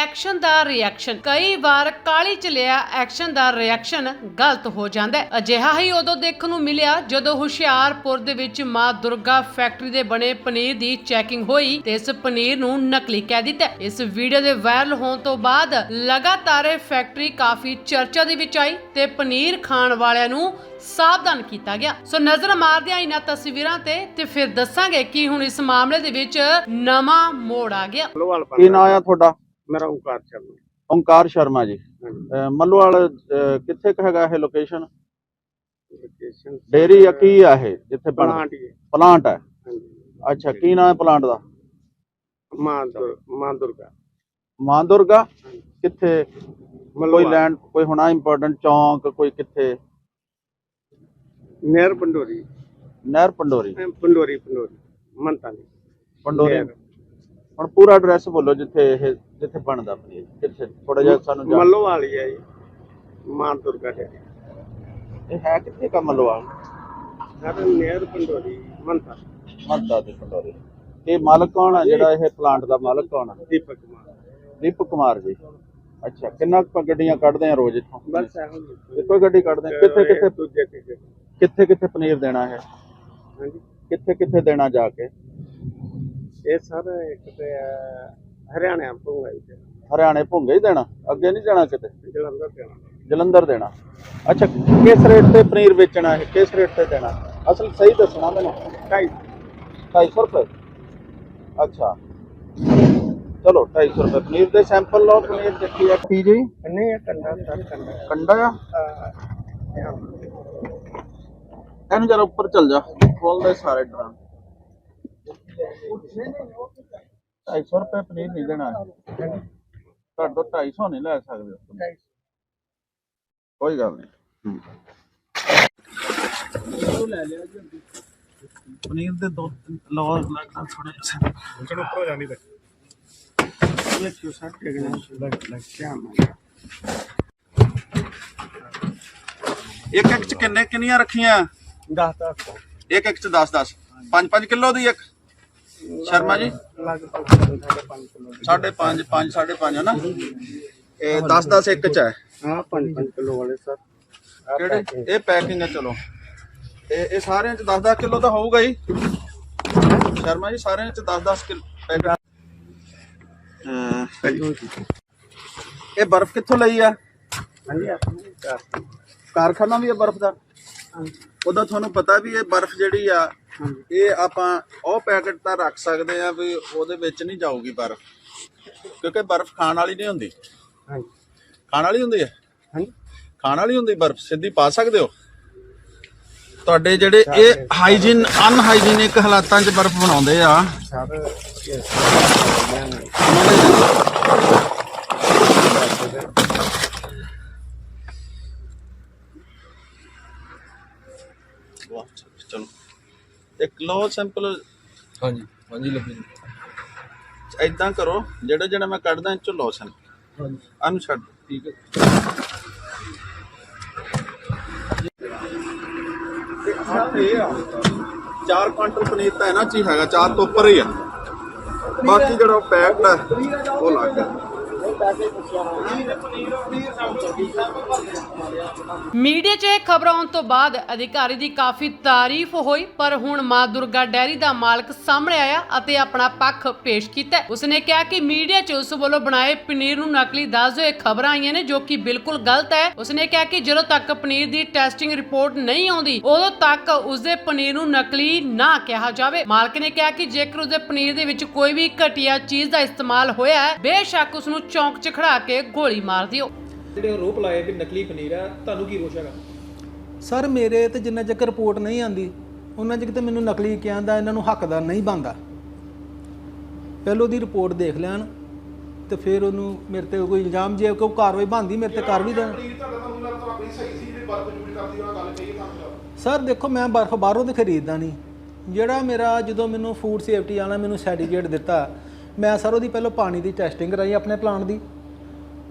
Action ਦਾ reaction ਕਈ ਵਾਰ ਕਾਲੀ ਚ ਲਿਆ ਐਕਸ਼ਨ ਦਾ ਰਿਐਕਸ਼ਨ ਗਲਤ ਹੋ ਜਾਂਦਾ ਹੈ। ਅਜਿਹਾ ਹੀ ਉਦੋਂ ਦੇਖਣ ਨੂੰ ਮਿਲਿਆ ਜਦੋਂ ਹੁਸ਼ਿਆਰਪੁਰ ਦੇ ਵਿੱਚ ਮਾਂ ਦੁਰਗਾ ਫੈਕਟਰੀ ਦੇ ਬਣੇ ਪਨੀਰ ਦੀ ਚੈਕਿੰਗ ਹੋਈ ਤੇ ਇਸ ਪਨੀਰ ਨੂੰ ਨਕਲੀ ਕਹਿ ਦਿੱਤਾ ਇਸ ਵੀਡੀਓ ਦੇ ਵਾਇਰਲ ਹੋਣ ਤੋਂ ਬਾਅਦ ਲਗਾਤਾਰ ਇਹ ਫੈਕਟਰੀ ਕਾਫੀ ਚਰਚਾ ਦੇ ਵਿੱਚ ਆਈ ਤੇ ਪਨੀਰ ਖਾਣ ਵਾਲਿਆਂ ਨੂੰ ਸਾਵਧਾਨ ਕੀਤਾ ਗਿਆ। ਸੋ ਨਜ਼ਰ ਮਾਰਦਿਆਂ ਇਹਨਾਂ ਤਸਵੀਰਾਂ ਤੇ ਤੇ ਫਿਰ ਦੱਸਾਂਗੇ ਕਿ ਹੁਣ ਇਸ ਮਾਮਲੇ ਦੇ ਵਿੱਚ ਨਵਾਂ ਮੋੜ ਆ ਗਿਆ। ਕੀ ਨਾਂ ਆ ਤੁਹਾਡਾ? ਮੇਰਾ ਓਂਕਾਰ ਸ਼ਰਮਾ। ਓਂਕਾਰ ਸ਼ਰਮਾ ਜੀ। ਹਾਂਜੀ। ਮੱਲੋਵਾਲ ਕਿੱਥੇ ਕੁ ਹੈਗਾ ਇਹ ਲੋਕੇਸ਼ਨ ਲੋਕੇਸ਼ਨ ਡੇਰੀ ਆ ਕੀ ਆ ਇਹ ਜਿੱਥੇ ਬਣ ਪਲਾਂਟ ਹੀ ਹੈ। ਪਲਾਂਟ ਹੈ? ਹਾਂਜੀ। ਅੱਛਾ ਕੀ ਨਾਮ ਹੈ ਪਲਾਂਟ ਦਾ? ਮਾਂ ਦੁਰ ਮਾਂ ਦੁਰਗਾ ਮਾਂ ਦੁਰਗਾ ਕਿੱਥੇ? ਕੋਈ ਮੱਲੋਵਾਲ। ਲੈਂਡ ਕੋਈ ਹੋਣਾ ਇੰਪੋਰਟੈਂਟ ਚੌਂਕ ਕੋਈ ਕਿੱਥੇ? ਨਹਿਰ ਪੰਡੋਰੀ। ਨਹਿਰ ਪੰਡੋਰੀ। ਪੰਡੋਰੀ ਪੰਡੋਰੀ। ਮੰਤਾਂ ਦੀ। ਪੰਡੋਰੀ। ਨਹਿਰ। ਹੁਣ ਪੂਰਾ ਐਡਰੈਸ ਬੋਲੋ ਜਿੱਥੇ ਇਹ ਜਿੱਥੇ ਬਣਦਾ ਪਨੀਰ ਕਿੱਥੇ ਥੋੜਾ ਜਿਹਾ ਸਾਨੂੰ ਜਾਣ ਮੱਲੋਵਾਲ ਹੀ ਹੈ ਜੀ ਮਾਂ ਦੁਰਗਾ ਦੇ ਇਹ ਹੈ ਕਿੱਥੇ ਕਾ ਮੱਲੋਵਾਲ? ਸਰ ਨਹਿਰ ਪੰਡੋਰੀ ਮੰਤਾਂ ਮੱਦਾ ਤੇ ਪੰਡੋਰੀ। ਇਹ ਮਾਲਕ ਕੌਣ ਹੈ ਜਿਹੜਾ ਇਹ ਪਲਾਂਟ ਦਾ ਮਾਲਕ ਕੌਣ ਹੈ ਦੀਪਕ ਕੁਮਾਰ। ਦੀਪਕ ਕੁਮਾਰ ਜੀ। ਅੱਛਾ ਕਿੰਨਾ ਕੁ ਗੱਡੀਆਂ ਕੱਢਦੇ ਆ ਰੋਜ਼ ਇੱਥੋਂ? ਬਸ ਇਹੋ ਜੀ ਇੱਕੋ ਹੀ ਗੱਡੀ ਕੱਢਦੇ ਆ? ਕਿੱਥੇ ਕਿੱਥੇ ਦੂਜੇ ਤੀਜੇ ਕਿੱਥੇ ਕਿੱਥੇ ਪਨੀਰ ਦੇਣਾ ਹੈ ਹਾਂਜੀ। ਕਿੱਥੇ ਕਿੱਥੇ ਦੇਣਾ ਜਾ ਕੇ? ਇਹ ਸਰ ਇੱਕ ਤੇ ਹਰਿਆਣਾ ਹਰਿਆਣੇ ਭੁੰਗੇ ਹੀ ਦੇਣਾ। ਅੱਗੇ ਨਹੀਂ ਜਾਣਾ ਕਿਤੇ? ਜਲੰਧਰ ਦੇਣਾ। ਅੱਛਾ ਕਿਸ ਰੇਟ ਤੇ ਪਨੀਰ ਵੇਚਣਾ ਹੈ ਕਿਸ ਰੇਟ ਤੇ ਦੇਣਾ? ਅਸਲ ਸਹੀ ਦੱਸਣਾ ਮੈਨੂੰ। ਢਾਈ 250 ਰੁਪਏ? ਅੱਛਾ। ਚਲੋ 250 ਰੁਪਏ। ਪਨੀਰ ਦੇ ਸੈਂਪਲ ਲਓ ਪਨੀਰ ਦੇਖੀ ਆ ਕੀ ਜੀ? ਨਹੀਂ ਇਹ ਕੰਡਾ ਸਰ ਕੰਡਾ। ਕੰਡਾ ਆ? ਇਹਨੂੰ ਜਰਾ ਉੱਪਰ ਚੱਲ ਜਾ। ਖੋਲਦੇ ਸਾਰੇ ਡਰਾਂ 250 ਰੁਪਏ ਪਨੀਰ ਨਹੀਂ ਦੇਣਾ ਤੁਹਾਡੇ ਤੋਂ 250 ਨਹੀਂ ਲੈ ਸਕਦੇ ਹੋ ਕੋਈ ਗੱਲ ਨਹੀਂ। ਪਨੀਰ ਦੇ ਦੋ ਲਓ ਲੱਗਦਾ ਥੋੜੇ ਜਿਹਾ। ਚਲੋ ਉੱਪਰ ਹੋ ਜਾਂਦੀ ਤੇ। ਇਹ ਕਿਉਂ ਸੱਟ ਕੇ ਗਿਆ ਲੱਗ ਲੱਗ ਕਿਆ ਮੈਂ ਇੱਕ ਇੱਕ ਚ ਕਿੰਨੇ ਕਿੰਨੀਆਂ ਰੱਖੀਆਂ? 10 10 ਇੱਕ ਇੱਕ ਚ 10 10 5 5 ਕਿਲੋ ਦੀ ਇੱਕ। ਸ਼ਰਮਾ ਜੀ? ਲਗਭਗ 5.5 ਕਿਲੋ ਸਾਢੇ 5 5 ਸਾਢੇ 5 ਹੈ ਨਾ ਇਹ 10 10 ਇੱਕ ਚ ਹੈ। ਹਾਂ 5 ਕਿਲੋ ਵਾਲੇ ਸਰ। ਕਿਹੜੇ? ਇਹ ਪੈਕਿੰਗ ਹੈ ਚਲੋ? ਇਹ ਇਹ ਸਾਰਿਆਂ ਚ 10 10 ਕਿਲੋ ਤਾਂ ਹੋਊਗਾ ਹੀ। ਸ਼ਰਮਾ ਜੀ ਸਾਰਿਆਂ ਚ 10 10 ਕਿਲੋ ਪੈਕਿੰਗ ਇਹ ਬਰਫ਼ ਕਿੱਥੋਂ ਲਈ ਆ? ਕਾਰਖਾਨਾ ਵੀ ਹੈ ਬਰਫ਼ ਦਾ? ਉਹਦਾ ਤੁਹਾਨੂੰ ਪਤਾ ਵੀ ਇਹ ਬਰਫ਼ ਜਿਹੜੀ ਆ ਇਹ ਆਪਾਂ ਉਹ ਪੈਕਟ ਤਾਂ ਰੱਖ ਸਕਦੇ ਆ ਵੀ ਉਹਦੇ ਵਿੱਚ ਨਹੀਂ ਜਾਊਗੀ ਬਰਫ਼ ਕਿਉਂਕਿ ਬਰਫ਼ ਖਾਣ ਵਾਲੀ ਨਹੀਂ ਹੁੰਦੀ। ਹਾਂਜੀ। ਖਾਣ ਵਾਲੀ ਹੁੰਦੀ ਹੈ? ਹਾਂਜੀ। ਖਾਣ ਵਾਲੀ ਹੁੰਦੀ ਬਰਫ਼ ਸਿੱਧੀ ਪਾ ਸਕਦੇ ਹੋ? ਤੁਹਾਡੇ ਜਿਹੜੇ ਇਹ ਹਾਈਜੀਨ ਅਨਹਾਈਜੀਨਿਕ ਹਾਲਾਤਾਂ 'ਚ ਬਰਫ਼ ਬਣਾਉਂਦੇ ਆ। ਸਰ ਇੱਕ ਲੋ ਸੈਂਪਲ। ਹਾਂਜੀ ਹਾਂਜੀ ਲੱਭੀ ਜੀ। ਐਦਾਂ ਕਰੋ ਜਿਹੜਾ ਜਿਹੜਾ ਮੈਂ ਕੱਢਦਾ ਇਹ ਚੋਂ ਲੋ ਸੈਂਪਲ। ਹਾਂਜੀ। ਅਨੂੰ ਛੱਡ। ਦਿਓ। ਠੀਕ ਹੈ। ਇਹ ਆ। 4 ਕੁਇੰਟਲ ਪਨੀਰ ਤਾਂ ਇਹਨਾਂ ਚ ਹੀ ਹੈਗਾ 4 ਤੋਂ ਉੱਪਰ ਹੀ ਆ। ਬਾਕੀ ਜਿਹੜਾ ਪੈਕਡ ਹੈ ਉਹ ਲੱਗ ਗਿਆ ਮੀਡੀਆ 'ਚ ਇਹ ਖਬਰ ਆਉਣ ਤੋਂ ਬਾਅਦ ਅਧਿਕਾਰੀ ਦੀ ਕਾਫੀ ਤਾਰੀਫ ਹੋਈ, ਪਰ ਹੁਣ ਮਾਂ ਦੁਰਗਾ ਡੈਰੀ ਦਾ ਮਾਲਕ ਸਾਹਮਣੇ ਆਇਆ ਅਤੇ ਆਪਣਾ ਪੱਖ ਪੇਸ਼ ਕੀਤਾ। ਉਸਨੇ ਕਿਹਾ ਕਿ ਮੀਡੀਆ 'ਚ ਉਸ ਵੱਲੋਂ ਬਣਾਏ ਪਨੀਰ ਨੂੰ ਨਕਲੀ ਦੱਸ ਦਿਓ ਇਹ ਖਬਰਾਂ ਆਈਆਂ ਨੇ ਜੋ ਕਿ ਬਿਲਕੁਲ ਗਲਤ ਹੈ। ਉਸਨੇ ਕਿਹਾ ਕਿ ਜਦੋਂ ਤੱਕ ਪਨੀਰ ਦੀ ਟੈਸਟਿੰਗ ਰਿਪੋਰਟ ਨਹੀਂ ਆਉਂਦੀ, ਉਦੋਂ ਤੱਕ ਉਸਦੇ ਪਨੀਰ ਨੂੰ ਨਕਲੀ ਨਾ ਕਿਹਾ ਜਾਵੇ। ਮਾਲਕ ਨੇ ਕਿਹਾ ਕਿ ਜੇਕਰ ਉਸਦੇ ਪਨੀਰ ਦੇ ਵਿੱਚ ਕੋਈ ਵੀ ਘਟੀਆ ਚੀਜ਼ ਦਾ ਇਸਤੇਮਾਲ ਹੋਇਆ ਹੈ, ਬੇਸ਼ੱਕ ਉਸ ਨੂੰ ਚੌਂਕ 'ਚ ਖੜਾ ਕੇ ਗੋਲੀ ਮਾਰ ਦਿਓ। ਜਿਹੜੇ ਆਰੋਪ ਲਾਏ ਵੀ ਨਕਲੀ ਪਨੀਰ ਆ ਤੁਹਾਨੂੰ ਕੀ ਰੋਸ਼ ਹੈਗਾ? ਸਰ ਮੇਰੇ ਤੇ ਜਿੰਨਾ ਚਿਰ ਰਿਪੋਰਟ ਨਹੀਂ ਆਂਦੀ ਉਹਨਾਂ ਚਿਰ ਤੇ ਮੈਨੂੰ ਨਕਲੀ ਕਿਹਾ ਦਾ ਇਹਨਾਂ ਨੂੰ ਹੱਕਦਾਰ ਨਹੀਂ ਬਣਦਾ। ਪਹਿਲੋਂ ਦੀ ਰਿਪੋਰਟ ਦੇਖ ਲੈਣ ਤੇ ਫਿਰ ਉਹਨੂੰ ਮੇਰੇ ਤੇ ਕੋਈ ਇਲਜ਼ਾਮ ਜੇ ਕੋਈ ਕਾਰਵਾਈ ਬਣਦੀ ਮੇਰੇ ਤੇ ਕਰ ਵੀ ਦੇਣ। ਸਰ ਦੇਖੋ ਮੈਂ ਬਰਫ਼ ਬਾਹਰੋਂ ਤੇ ਖਰੀਦਦਾ ਨਹੀਂ। ਜਿਹੜਾ ਮੇਰਾ ਜਦੋਂ ਮੈਨੂੰ ਫੂਡ ਸੇਫਟੀ ਵਾਲਾ ਮੈਨੂੰ ਸਰਟੀਫਿਕੇਟ ਦਿੱਤਾ ਮੈਂ ਸਰ ਉਹਦੀ ਪਹਿਲਾਂ ਪਾਣੀ ਦੀ ਟੈਸਟਿੰਗ ਕਰਾਈ ਆਪਣੇ ਪਲਾਂਟ ਦੀ।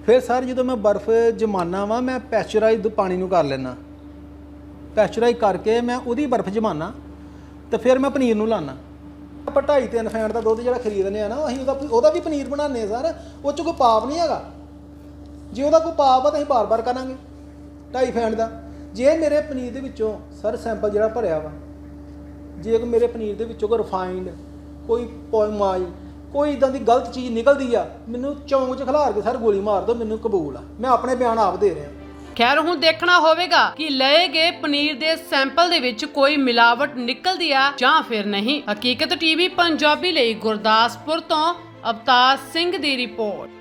ਫਿਰ ਸਰ ਜਦੋਂ ਮੈਂ ਬਰਫ਼ ਜਮਾਨਾ ਵਾ, ਮੈਂ ਪੈਸਚਰਾਈਜ਼ ਪਾਣੀ ਨੂੰ ਕਰ ਲੈਣਾ ਪੈਸਚਰਾਈਜ਼ ਕਰਕੇ ਮੈਂ ਉਹਦੀ ਬਰਫ਼ ਜਮਾਨਾ ਤੇ ਫਿਰ ਮੈਂ ਪਨੀਰ ਨੂੰ ਲਾਣਾ ਆਪਾਂ ਢਾਈ ਤਿੰਨ ਫੈਂਟ ਦਾ ਦੁੱਧ ਜਿਹੜਾ ਖਰੀਦਨੇ ਆ ਨਾ, ਅਸੀਂ ਉਹਦਾ ਉਹਦਾ ਵੀ ਪਨੀਰ ਬਣਾਉਂਦੇ ਆ ਸਰ, ਉਹ ਚ ਕੋਈ ਪਾਪ ਨਹੀਂ ਹੈਗਾ। ਜੇ ਉਹਦਾ ਕੋਈ ਪਾਪ ਆ ਤਾਂ ਅਸੀਂ ਬਾਰ-ਬਾਰ ਕਰਾਂਗੇ, ਢਾਈ ਫੈਂਟ ਦਾ। ਜੇ ਮੇਰੇ ਪਨੀਰ ਦੇ ਵਿੱਚੋਂ ਸਰ ਸੈਂਪਲ ਜਿਹੜਾ ਭਰਿਆ ਵਾ, ਜੇ ਮੇਰੇ ਪਨੀਰ ਦੇ ਵਿੱਚੋਂ ਕੋਈ ਰਿਫਾਈਨਡ, ਕੋਈ ਪੋਇਮਾਈ ਕੋਈ ਇਦਾਂ ਦੀ ਗਲਤ ਚੀਜ਼ ਨਿਕਲਦੀ ਆ, ਮੈਨੂੰ ਚੌਂਕ 'ਚ ਖਿਲਾਰ ਕੇ ਸਰ ਗੋਲੀ ਮਾਰ ਦਿਓ, ਮੈਨੂੰ ਕਬੂਲ ਆ। ਮੈਂ ਆਪਣੇ ਬਿਆਨ ਆਪ ਦੇ ਰਿਹਾ। ਖੈਰ, ਹੁਣ ਦੇਖਣਾ ਹੋਵੇਗਾ ਕਿ ਲਏ ਗਏ ਪਨੀਰ ਦੇ ਸੈਂਪਲ ਦੇ ਵਿੱਚ ਕੋਈ ਮਿਲਾਵਟ ਨਿਕਲਦੀ ਆ ਜਾਂ ਫਿਰ ਨਹੀਂ। ਹਕੀਕਤ ਟੀਵੀ ਪੰਜਾਬੀ ਲਈ ਗੁਰਦਾਸਪੁਰ ਤੋਂ ਅਵਤਾਰ ਸਿੰਘ ਦੀ ਰਿਪੋਰਟ।